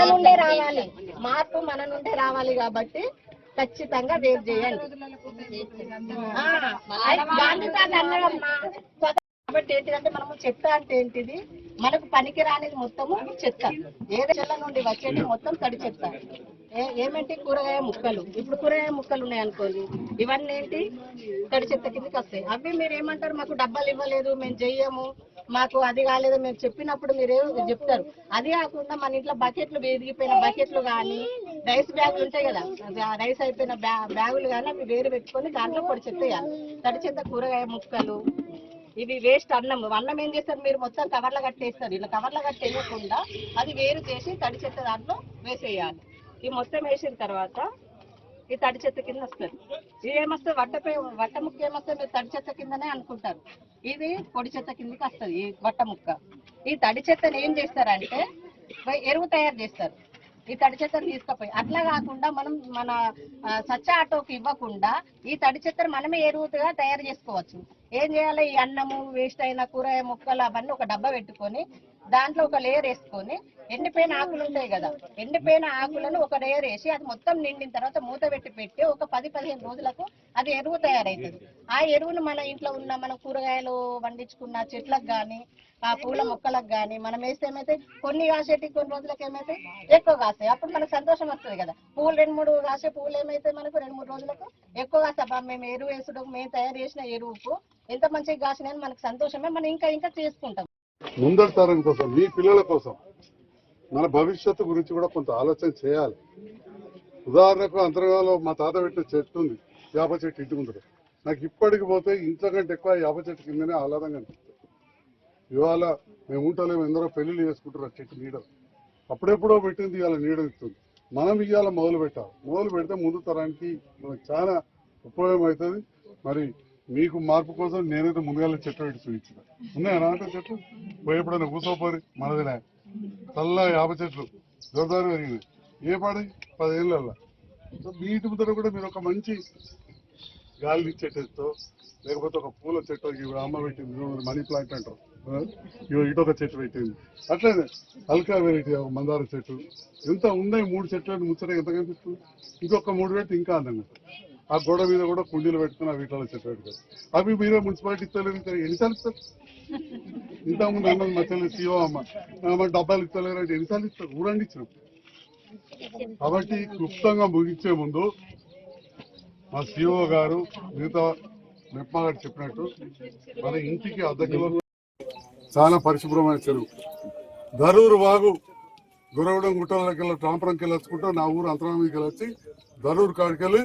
మన నుండే రావాలి. మార్పు మన నుండే రావాలి కాబట్టి ఖచ్చితంగా రేపు చేయండి. అన్నదమ్మా. కాబట్టి ఏంటిదంటే మనము చెత్త అంటే ఏంటిది? మనకు పనికి రానిది మొత్తము చెత్త. ఏదో చెల్ల నుండి వచ్చేది మొత్తం తడి చెత్త. ఏ- ఏమేంటి? కూరగాయ ముక్కలు. ఇప్పుడు కూరగాయ ముక్కలు ఉన్నాయి అనుకోండి. ఇవన్నీ ఏంటి? తడి చెత్త కిందకి వస్తాయి. అవి మీరు ఏమంటారు? మాకు డబ్బాలు ఇవ్వలేదు మేము చెయ్యము. మాకు అది కాలేదు మేము చెప్పినప్పుడు మీరు ఏమో చెప్తారు? అది కాకుండా మన ఇంట్లో బకెట్లు వేదిగిపోయిన బకెట్లు కానీ రైస్ బ్యాగులు ఉంటాయి కదా. రైస్ అయిపోయిన బ్యా- బ్యాగులు కానీ అవి వేరు పెట్టుకొని దాంట్లో పొడి చెత్త వేయాలి. తడి చెత్త కూరగాయ ముక్కలు ఇవి వేస్ట్ అన్నం అన్నం ఏం చేస్తారు? మీరు మొత్తం కవర్లో కట్టేస్తారు. ఇలా కవర్లో కట్టేయకుండా అది వేరు చేసి తడి చెత్త దాంట్లో వేసేయాలి. ఈ మొత్తం వేసిన తర్వాత ఈ తడి చెత్త కింద వస్తుంది. ఇది ఏమొస్తుంది? వట్టపై వట్ట ముక్క ఏమొస్తుంది? మీరు తడి చెత్త కిందనే అనుకుంటారు. ఇది పొడి చెత్త కిందకి వస్తుంది ఈ వట్ట ముక్క. ఈ తడి చెత్తని ఏం చేస్తారంటే ఎరువు తయారు చేస్తారు. ఈ తడి చెత్తను తీసుకుపోయి. అట్లా కాకుండా మనం మన స్వచ్ఛ ఆటోకి ఇవ్వకుండా ఈ తడి చెత్తను మనమే ఎరువుగా తయారు చేసుకోవచ్చు. ఏం చేయాలి? ఈ అన్నము వేస్ట్ అయిన కూరగాయ ముక్కలు అవన్నీ ఒక డబ్బా పెట్టుకొని దాంట్లో ఒక లేయర్ వేసుకొని ఎండిపోయిన ఆకులు ఉంటాయి కదా. ఎండిపోయిన ఆకులను ఒక లేయర్ వేసి అది మొత్తం నిండిన తర్వాత మూత పెట్టి పెట్టి ఒక పది పదిహేను రోజులకు అది ఎరువు తయారవుతుంది ఆ ఎరువును మన ఇంట్లో ఉన్న మన కూరగాయలు పండించుకున్న చెట్లకు కానీ ఆ పూల మొక్కలకు కానీ మనం వేస్తే ఏమైతే కొన్ని కాసేటి కొన్ని రోజులకు ఏమైతే ఎక్కువ కాస్తాయి. అప్పుడు మనకు సంతోషం వస్తుంది కదా. పూలు రెండు మూడు కాసే పూలు ఏమైతే మనకు? రెండు మూడు రోజులకు ఎక్కువ కాస్తాయి. మేము ఎరువు వేసుడు మేము తయారు చేసిన ఎరువుకు ఎంత మంచిగా కాసినాయని మనకు సంతోషమే. మనం ఇంకా ఇంకా చేసుకుంటాం. ముందటి తరం కోసం మీ పిల్లల కోసం మన భవిష్యత్తు గురించి కూడా కొంత ఆలోచన చేయాలి. ఉదాహరణకు అంతర్గాలో మా తాత పెట్టిన చెట్టు ఉంది యాప చెట్టు ఇంటి ముందు నాకు ఇప్పటికి పోతే ఇంట్లో కంటే ఎక్కువ యాప చెట్టు కిందనే ఆహ్లాదంగా అనిపిస్తుంది. ఇవాళ మేము ఉంటాలేము ఎందరో పెళ్ళిళ్ళు చేసుకుంటారు ఆ చెట్టు నీడ. అప్పుడెప్పుడో పెట్టింది ఇవాళ నీడ ఇస్తుంది మనం ఇవాళ మొదలు పెట్టాలి మొదలు పెడితే ముందు తరానికి మనకు చాలా ఉపయోగం అవుతుంది. మరి మీకు మార్పు కోసం నేనైతే ముందుగా చెట్టు పెట్టి చూపించిన. ఉన్నాయా నాట చెట్లు పోయేప్పుడైనా కూసోపోరి మనదినే చల్ల యాభై చెట్లు దొరదారు పెరిగినాయి ఏ పాడి? పదేళ్ళ సో మీ ఇంటి ముందర కూడా మీరు ఒక మంచి గాలి చెట్టుతో లేకపోతే ఒక పూల చెట్టు ఇవి అమ్మ పెట్టింది మనీ ప్లాంట్ అంటారు. ఆ? ఇటొక ఇటు ఒక చెట్టు పెట్టింది. అట్లనే అల్కా వెరైటీ ఒక మందార చెట్టు. ఎంత ఉన్నాయి మూడు చెట్లు ముచ్చట ఎంత కనిపిస్తుంది ఇంకొక మూడు పెట్టి ఇంకా అందంగా ఉంటుంది. ఆ గోడ మీద కూడా కుండీలు పెట్టుకుని ఆ వీటిలో చెప్పాడు పెట్టుకోవాలి అవి మీరే మున్సిపాలిటీ ఇస్తలేరు ఎన్నిసార్లు ఇస్తారు? ఇంతకుముందు అన్నది మధ్యలో సీఓ అమ్మ డబ్బాలు ఇస్తలేరు అంటే ఎన్నిసార్లు ఇస్తారు? ఊరండి ఇచ్చినాం. కాబట్టి క్లుప్తంగా ముగించే ముందు మా సీఓ గారు మిగతా మెప్ప గారు చెప్పినట్టు మన ఇంటికి అర్ధ కిలోమీటర్ చాలా పరిశుభ్రమైన చెరువు. ధరూరు వాగు గురవడం గుట్టలకెళ్ళి ట్రాంపురంకి నా ఊరు అంతరామికి వెళ్ళొచ్చి ధరూరు కాడికి వెళ్ళి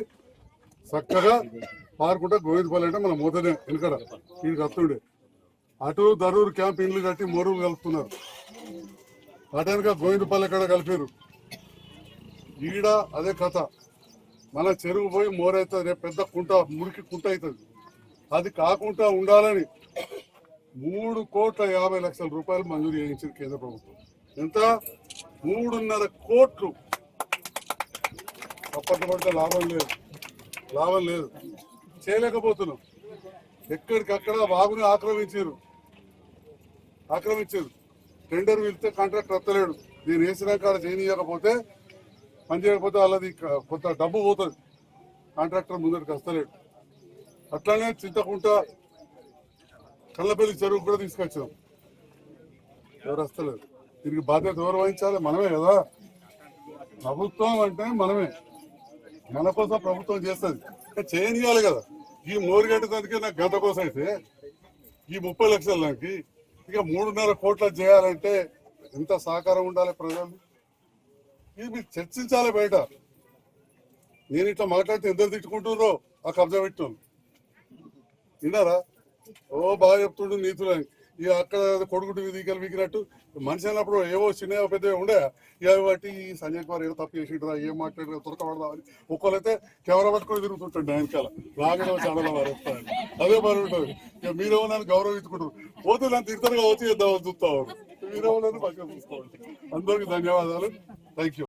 చక్కగా పారుకుంటా గోవిందపల్లి అంటే మన మూతనే వెనుకడ. వీడికి వస్తుండే. అటు ధరూరు క్యాంప్ ఇండ్లు కట్టి మోరులు కలుపుతున్నారు. అటు గోవిందపల్లె గోవిందపల్లి కాడ కలిపారు. ఈడ అదే కథ. మన చెరువు పోయి మోరవుతుంది రేపు పెద్ద కుంట మురికి కుంట అవుతుంది. అది కాకుండా ఉండాలని మూడు కోట్ల యాభై లక్షల రూపాయలు మంజూరు చేయించింది కేంద్ర ప్రభుత్వం. ఎంత? మూడున్నర కోట్లు. అప్పట్లో పడితే లాభం లేదు. లాభం లేదు. చేయలేకపోతున్నాం. ఎక్కడికక్కడ వాగుని ఆక్రమించారు. ఆక్రమించారు. టెండర్ వెళ్తే కాంట్రాక్ట్ వస్తలేడు. నేను వేసిన కాడ చేయనీయకపోతే పని చేయకపోతే వాళ్ళది కొంత డబ్బు పోతుంది. కాంట్రాక్టర్ ముందరికి వస్తలేడు. అట్లానే చింతకుంట కళ్ళపల్లి చెరువు కూడా తీసుకొచ్చాం. ఎవరు వస్తలేదు దీనికి బాధ్యత ఎవరు వహించాలి? మనమే కదా. ప్రభుత్వం అంటే మనమే. మన కోసం ప్రభుత్వం చేస్తుంది. చేయనియాలి కదా. ఈ మోరుగడ్డ దానికి నాకు గంట కోసం అయితే ఈ ముప్పై లక్షల దానికి ఇక మూడున్నర కోట్ల చేయాలంటే ఎంత సహకారం ఉండాలి ప్రజలు ఇది మీరు చర్చించాలి బయట. నేను ఇట్లా మాట్లాడితే ఎంత తిట్టుకుంటున్నారో ఆ కబ్జా పెట్టు విన్నారా? ఓ బాగా చెప్తుండు నీతులని. ఇక అక్కడ కొడుకుటి దిగలు విగినట్టు మనిషి అన్నప్పుడు ఏవో చిన్న పెద్ద ఉండే. ఇక బట్టి సంజయ్ కుమార్ ఏదో తప్పు చేసింటారా ఏం మాట్లాడారు తురకబడదా అని ఒక్కరైతే కెమెరా పట్టుకొని తిరుగుతుంటాడు వెనకాల. రాగడం చాలా వారు అదే మరి ఉంటుంది. ఇక మీరేమో నన్ను గౌరవించుకుంటారు. పోతే నన్ను తిరుగుతారుగా వచ్చి చేద్దామని చూస్తా మీరేమో నన్ను పక్కన చూసుకోవాలి అందరికీ ధన్యవాదాలు. Thank you